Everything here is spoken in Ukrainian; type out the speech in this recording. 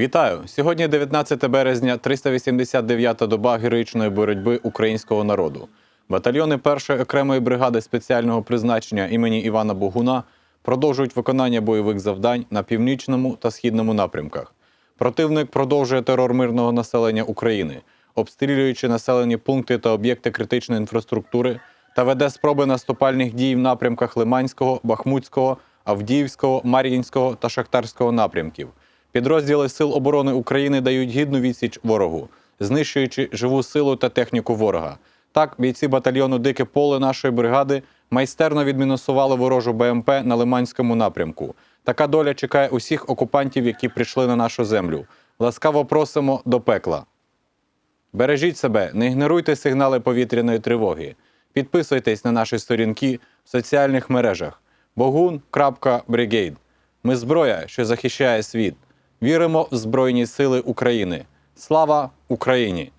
Вітаю! Сьогодні 19 березня, 389-та доба героїчної боротьби українського народу. Батальйони першої окремої бригади спеціального призначення імені Івана Богуна продовжують виконання бойових завдань на північному та східному напрямках. Противник продовжує терор мирного населення України, обстрілюючи населені пункти та об'єкти критичної інфраструктури та веде спроби наступальних дій в напрямках Лиманського, Бахмутського, Авдіївського, Мар'їнського та Шахтарського напрямків. Підрозділи Сил оборони України дають гідну відсіч ворогу, знищуючи живу силу та техніку ворога. Так, бійці батальйону Дике поле нашої бригади майстерно відмінусували ворожу БМП на Лиманському напрямку. Така доля чекає усіх окупантів, які прийшли на нашу землю. Ласкаво просимо до пекла. Бережіть себе, не ігноруйте сигнали повітряної тривоги. Підписуйтесь на наші сторінки в соціальних мережах bogun.brigade. Ми зброя, що захищає світ. Віримо в Збройні Сили України. Слава Україні!